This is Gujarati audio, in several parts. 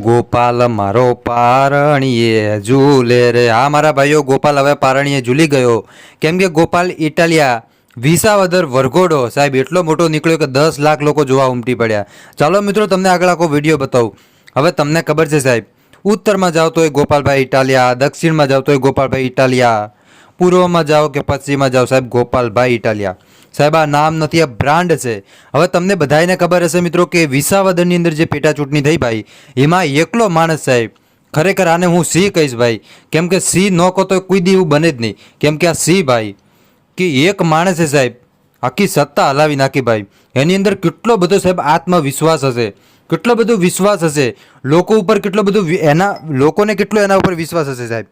ગોપાલ, મારો પારણીએ ઝૂલે રે. આ મારા ભાઈઓ, ગોપાલ હવે પારણીએ ઝૂલી ગયો. કેમ કે ગોપાલ ઇટાલિયા વિસાવદર વરઘોડો સાહેબ, એટલો મોટો નીકળ્યો કે દસ લાખ લોકો જોવા ઉમટી પડ્યા. ચાલો મિત્રો, તમને આગળ આખો વીડિયો બતાવું. હવે તમને ખબર છે સાહેબ, ઉત્તરમાં જાઓ તો એ ગોપાલભાઈ ઇટાલિયા, દક્ષિણમાં જાઓ તો એ ગોપાલભાઈ ઇટાલિયા. પૂર્વમાં જાઓ કે પશ્ચિમમાં જાઓ સાહેબ, ગોપાલભાઈ ઇટાલિયા. સાહેબ, આ નામ નથી, આ બ્રાન્ડ છે. હવે તમને બધાને ખબર હશે મિત્રો કે વિસાવદરની અંદર જે પેટા ચૂંટણી થઈ ભાઈ, એમાં એકલો માણસ સાહેબ, ખરેખર આને હું સિંહ કહીશ ભાઈ. કેમ કે સિંહ ન કહો તો કોઈ દી એવું બને જ નહીં. કેમ કે આ સિંહ ભાઈ કે એક માણસે સાહેબ, આખી સત્તા હલાવી નાખી ભાઈ. એની અંદર કેટલો બધો સાહેબ આત્મવિશ્વાસ હશે, કેટલો બધો વિશ્વાસ હશે, લોકો ઉપર કેટલો બધો એના, લોકોને કેટલો એના ઉપર વિશ્વાસ હશે સાહેબ?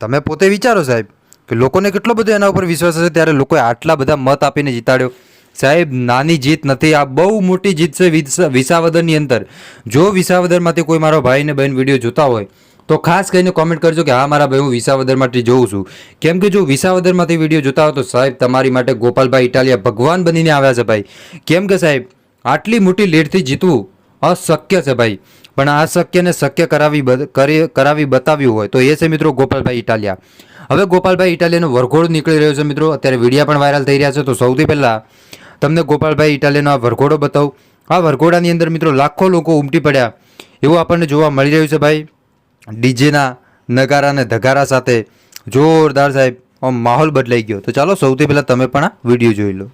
તમે પોતે વિચારો સાહેબ, કે લોકોને કેટલો બધો એના ઉપર વિશ્વાસ હશે ત્યારે લોકોએ આટલા બધા મત આપીને જીતાડ્યો. સાહેબ, નાની જીત નથી, આ બહુ મોટી જીત છે વિસ- વિસાવદરની અંદર. જો વિસાવદરમાંથી કોઈ મારો ભાઈ ને બહેન વીડિયો જોતા હોય તો ખાસ કરીને કોમેન્ટ કરજો કે હા, મારા ભાઈ, હું વિસાવદરમાંથી જોઉં છું. કેમ કે જો વિસાવદરમાંથી વીડિયો જોતા હોય તો સાહેબ, તમારી માટે ગોપાલભાઈ ઇટાલિયા ભગવાન બનીને આવ્યા છે ભાઈ. કેમ કે સાહેબ, આટલી મોટી લીડથી જીતવું અશક્ય છે ભાઈ. પણ આ શક્યને શક્ય કરાવી કરાવી બતાવ્યું હોય તો એ છે મિત્રો ગોપાલભાઈ ઇટાલિયા. હવે ગોપાલભાઈ ઇટાલિયાનો વરઘોડો નીકળી રહ્યો છે મિત્રો. અત્યારે વિડીયા પણ વાયરલ થઈ રહ્યા છે. તો સૌથી પહેલાં તમને ગોપાલભાઈ ઇટાલિયાનો આ વરઘોડો બતાવું. આ વરઘોડાની અંદર મિત્રો લાખો લોકો ઉમટી પડ્યા. એવું આપણને જોવા મળી રહ્યું છે ભાઈ. ડીજેના નગારા અને ધગારા સાથે જોરદાર સાહેબ, આમ માહોલ બદલાઈ ગયો. તો ચાલો સૌથી પહેલાં તમે પણ આ વીડિયો જોઈ લો.